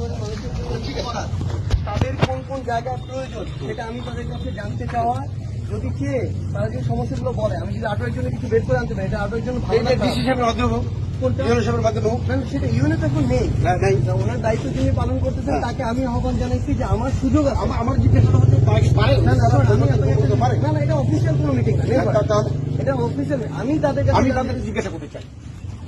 মানুষের কি তাদের কোন কোন জায়গায় প্রয়োজন সেটা আমি তাদের কাছে জানতে চাওয়া। যদি চেয়ে তারা যে সমস্যাগুলো বলে আমি যদি আঠারোর জন্য কিছু বের করে আনতে পারি এটা আঠারোর জন্য ভালো সেটা ইউনিট এখন নেই। ওনার দায়িত্ব যিনি পালন করতেছেন হ্যাঁ। তাকে আমি আহ্বান জানাইছি যে আমার সুযোগ আছে। আমার- জিজ্ঞাসা পারে। না, না, এটা অফিসিয়াল কোনো মিটিং না never। তা- তাহলে এটা অফিসিয়াল আমি তাদের কাছে জিজ্ঞাসা করতে চাই।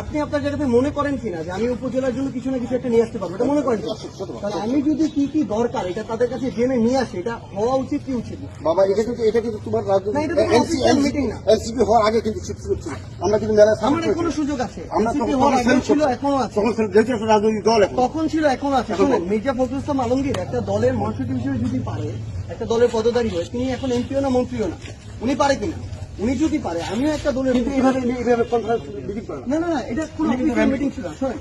আপনি আপনার জায়গাতে মনে করেন কিনা যে আমি উপজেলার জন্য কিছু না কিছু একটা নিয়ে আসতে পারব? এটা মনে করেন তাহলে আমি যদি কি কি দরকার এটা তাদের কাছে জেনে নিয়ে আসি এটা হওয়া উচিত কি উচিত বাবা এটা কিন্তু এটা কিন্তু তোমার না, এটা তো কোনো official meeting না। এনসিপি হওয়ার আগে কিন্তু আমরা কিন্তু মেলা আমার এখনও সুযোগ আছে। আমরা ছিল এখনও আছে। রাজনৈতিক দল তখন ছিল এখনও আছে। শুনেন মির্জা ফখরুল ইসলাম আলমগীর একটা দলের মহাসচিব হিসেবে যদি পারে একটা দলের পদধারী হয়ে তিনি এখন এমপিও না মন্ত্রীও না। উনি পারে কিনা? উনি যদি পারে আমিও একটা দলের কিন্তু এইভাবে এইভাবে কনফারেন্স মিটিং করে। না। না না না। এটা কোনো অফিসিয়াল মিটিং ছিল শোনেন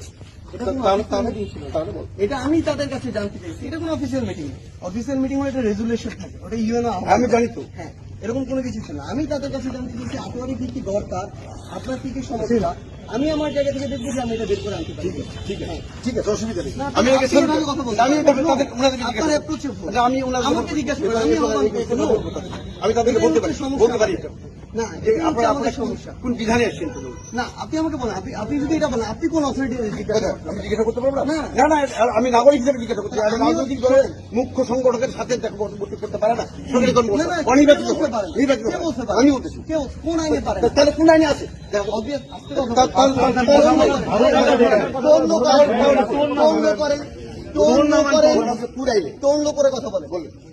আমি তাদের কাছে জানতে চাইছি। এটা কোনো অফিসিয়াল মিটিং অফিসিয়াল মিটিং হলে এটা রেজুলেশন থাকে। ওটা ইউএনও আমি জানি তো। হ্যাঁ এরকম কোনো কিছু ছিল আমি তাদের কাছে জানতে চাইছি আপনারই কি কি দরকার? আপনার কি কি সমস্যা? আমি আমার জায়গা থেকে দেখব যে আমি এটা বের করে আনতে পারি। ঠিক আছে ঠিক আছে। অসুবিধা নেই। আমি একে কথা বলছেন। আমি তাদের ওনাদের আপনার। আচ্ছা, আমি ওনাদের আমাকে জিজ্ঞাসা আমি। No। আমি তাদেরকে বলতে পারি। বলতে পারি এটা। না যে এটাই আমাদের সমস্যা? কোন বিধানে আসছেন না আপনি আমাকে বলেন আপনি আপনি যদি এটা বলেন আপনি কোন অথরিটি আমি জিজ্ঞাসা করতে পারব না? না। না। না আমি নাগরিক হিসেবে জিজ্ঞাসা আর রাজনৈতিক দলের মুখ্য সংগঠকের সাথে করতে করতে পারে না। অনির্বাচিত? নির্বাচিত? আমি বলতেছি কোন আইনে পারে তাহলে কোন আইনে আছে? তৌন্য করে কথা বলুন।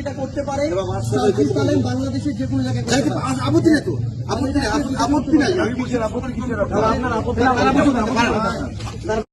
এটা করতে পারে। বাংলাদেশের যে কোনো জায়গায়। আপত্তি নেই তো। আপত্তি নেই আপত্তি নাই। আপত্তি আপত্তি